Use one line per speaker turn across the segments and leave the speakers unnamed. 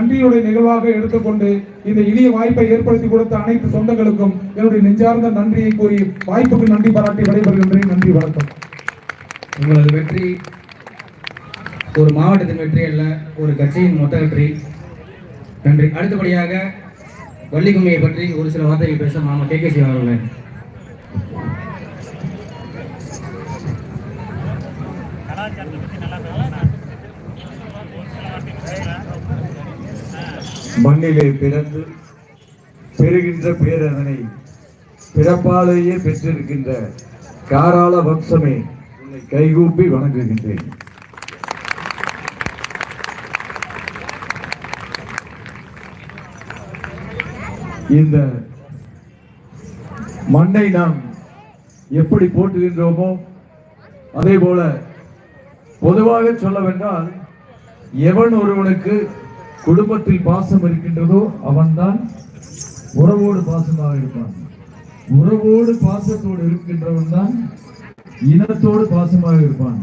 நன்றியுடைய நிகழ்வாக எடுத்துக்கொண்டு இந்த இனிய வாய்ப்பை ஏற்படுத்தி கொடுத்த அனைத்து சொந்தங்களுக்கும் என்னுடைய நெஞ்சார்ந்த நன்றியை கூறி வாய்ப்புக்கு நன்றி பாராட்டி விடைபெறுகின்றேன். நன்றி வணக்கம்.
உங்களது வெற்றி ஒரு மாவட்டத்தின் வெற்றி அல்ல ஒரு கட்சியின் மொத்த வெற்றி. நன்றி. அடுத்தபடியாக வள்ளிக்கும்மியை பற்றி ஒரு சில வார்த்தைகள் பேச மாமா கே கே அவர்கள்.
மண்ணிலே பிறந்து பெறுகின்ற பேரதனை பிறப்பாலேயே பெற்றிருக்கின்ற காராள வம்சமே உன்னை கைகூப்பி வணங்குகின்றேன். இந்த மண்ணை நாம் எப்படி போட்டுகின்றோமோ அதே போல பொதுவாக சொல்லவென்றால் எவன் ஒருவனுக்கு குடும்பத்தில் பாசம் இருக்கின்றதோ அவன்தான் உறவோடு பாசமாக இருப்பான். உறவோடு பாசத்தோடு இருக்கின்றவன் தான் இனத்தோடு பாசமாக இருப்பான்.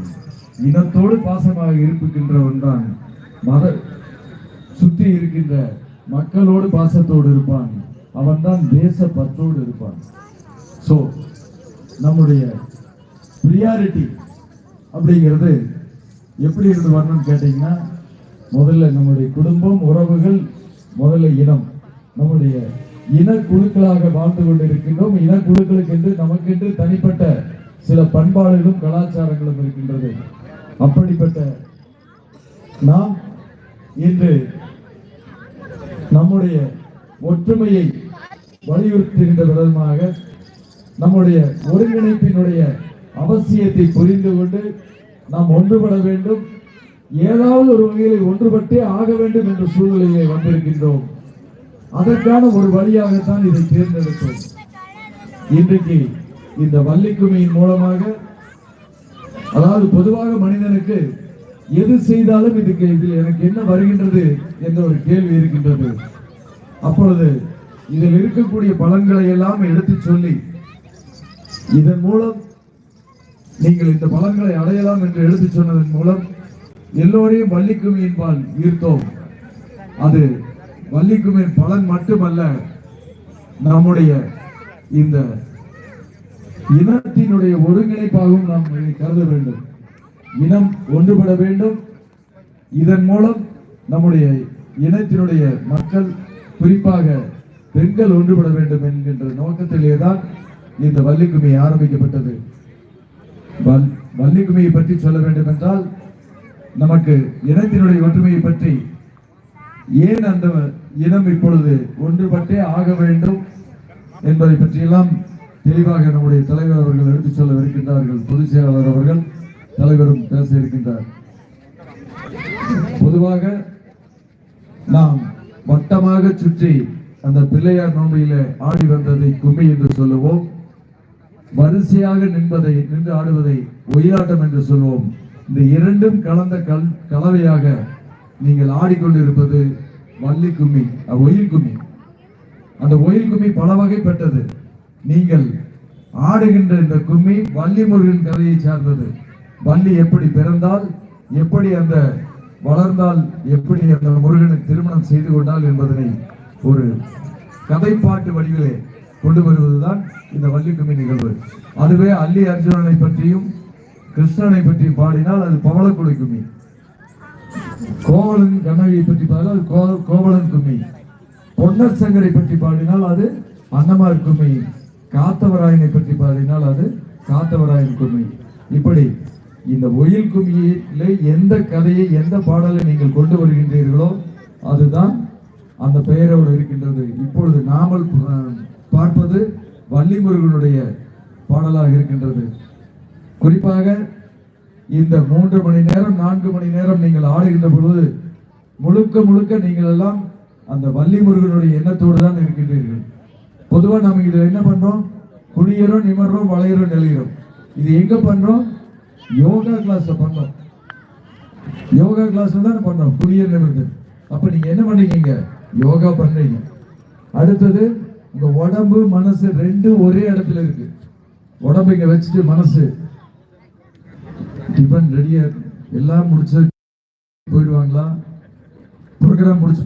இனத்தோடு பாசமாக இருப்புகின்றவன் தான் மத சுற்றி இருக்கின்ற மக்களோடு பாசத்தோடு இருப்பான். அவன்தான் தேச பற்றோடு இருப்பான். ஸோ நம்முடைய ப்ரியாரிட்டி அப்படிங்கிறது எப்படி இருந்து வரணும்னு கேட்டீங்கன்னா முதல்ல நம்முடைய குடும்பம் உறவுகள் முதல்ல இனம். நம்முடைய இனக்குழுக்களாக வாழ்ந்து கொண்டிருக்கின்றோம். இனக்குழுக்களுக்கு என்று நமக்கென்று தனிப்பட்ட சில பண்பாடுகளும் கலாச்சாரங்களும் இருக்கின்றது. அப்படிப்பட்ட நாம் இன்று நம்முடைய ஒற்றுமையை வலியுறுத்துகின்ற விதமாக நம்முடைய ஒருங்கிணைப்பினுடைய அவசியத்தை புரிந்து கொண்டு நாம் ஒன்றுபட வேண்டும். ஏதாவது ஒரு வகையிலே ஒன்றுபட்டே ஆக வேண்டும் என்ற சூழ்நிலையை வந்திருக்கின்றோம். அதற்கான ஒரு வழியாகத்தான் இதை தேர்ந்தெடுத்தோம். இன்றைக்கு இந்த வள்ளிக்குமையின் மூலமாக அதாவது பொதுவாக மனிதனுக்கு எது செய்தாலும் இதுக்கு இதில் எனக்கு என்ன வருகின்றது என்ற ஒரு கேள்வி இருக்கின்றது. அப்பொழுது இதில் இருக்கக்கூடிய பலன்களை எல்லாம் எடுத்து சொல்லி இதன் மூலம் நீங்கள் இந்த பலன்களை அடையலாம் என்று எடுத்து சொன்னதன் மூலம் எல்லோரையும் வள்ளிக்குமியின்பால் ஈர்த்தோம். அது வள்ளிக்குமியின் பலன் மட்டுமல்ல நம்முடைய இந்த இனத்தினுடைய ஒருங்கிணைப்பாகவும் நாம் இதை கருத வேண்டும். இனம் ஒன்றுபட வேண்டும். இதன் மூலம் நம்முடைய இனத்தினுடைய மக்கள் குறிப்பாக பெண்கள் ஒன்றுபட வேண்டும் என்கின்ற நோக்கத்திலே தான் இந்த வள்ளிக்குமி ஆரம்பிக்கப்பட்டது. வள்ளிக்குமியை பற்றி சொல்ல வேண்டும் என்றால் நமக்கு இனத்தினுடைய ஒற்றுமையை பற்றி ஏன் அந்த இனம் இப்பொழுது ஒன்றுபட்டே ஆக வேண்டும் என்பதை பற்றியெல்லாம் தெளிவாக நம்முடைய தலைவர் அவர்கள் எடுத்துச் சொல்ல இருக்கின்றார்கள் பொதுச் செயலாளர் அவர்கள் தலைவரும் பேச இருக்கின்றார். பொதுவாக நாம் வட்டமாக சுற்றி அந்த பிள்ளையார் நோம்பியில ஆடி வந்ததை கும்மி என்று சொல்லுவோம். வரிசையாக நின்பதை நின்று ஆடுவதை ஒயிலாட்டம் என்று சொல்வோம் இந்த இரண்டும் கலந்த கல் கலவையாக நீங்கள் ஆடிக்கொண்டிருப்பது வள்ளி கும்மி ஒயில் கும்மி. அந்த ஒயில் கும்மி பல வகைப்பட்டது நீங்கள் ஆடுகின்ற இந்த கும்மி வள்ளி முருகன் கதையை சார்ந்தது. வள்ளி எப்படி பிறந்தால் எப்படி அந்த வளர்ந்தால் எப்படி அந்த முருகனை திருமணம் செய்து கொண்டால் என்பதனை ஒரு கதைப்பாட்டு வடிவிலே கொண்டு வருவதுதான் இந்த வள்ளி கும்மி நிகழ்வு. அதுவே அல்லி அர்ஜுனனை பற்றியும் கிருஷ்ணனை பற்றி பாடினால் அது பவளக்குடி கும்மி கோவலன் கண்ணகியை பற்றி பாடினால் அது கோவலன் கும்மி. பொன்னர் சங்கரை பற்றி பாடினால் அது அன்னமார் கும்மி. காத்தவராயனை பற்றி பாடினால் அது காத்தவராயன் கும்மி. இப்படி இந்த ஒயில் கும்மியிலே எந்த கதையை எந்த பாடலை நீங்கள் கொண்டு வருகின்றீர்களோ அதுதான் அந்த பெயரோடு இருக்கின்றது. இப்பொழுது நாமல் அஹ், பார்ப்பது வள்ளிமுருகனுடைய பாடலாக இருக்கின்றது. குறிப்பாக இந்த மூன்று மணி நேரம் நான்கு மணி நேரம் நீங்கள் ஆடுகின்ற பொழுது முழுக்க முழுக்க நீங்கள் எல்லாம் அந்த வள்ளி முருகனுடைய எண்ணத்தோடு தான் இருக்கின்றீர்கள். பொதுவாக நம்ம இதில் என்ன பண்ணுறோம் குனியறோம் நிமர்றோம் வளையிறோம் நெளிகிறோம் இது எங்கே பண்ணுறோம் யோகா கிளாஸில் பண்றோம். யோகா கிளாஸ்ல தான் பண்ணோம் குடியர் நிமிர்ந்து. அப்போ நீங்கள் என்ன பண்றீங்க யோகா பண்ணுறீங்க அடுத்தது உங்கள் உடம்பு மனசு ரெண்டும் ஒரே இடத்துல இருக்கு. உடம்பு இங்கே வச்சுட்டு மனசு. டிஃபன் ரெடியா எல்லாம் முடிச்சு போயிடுவாங்களா? ப்ரோக்ராம் முடிச்சு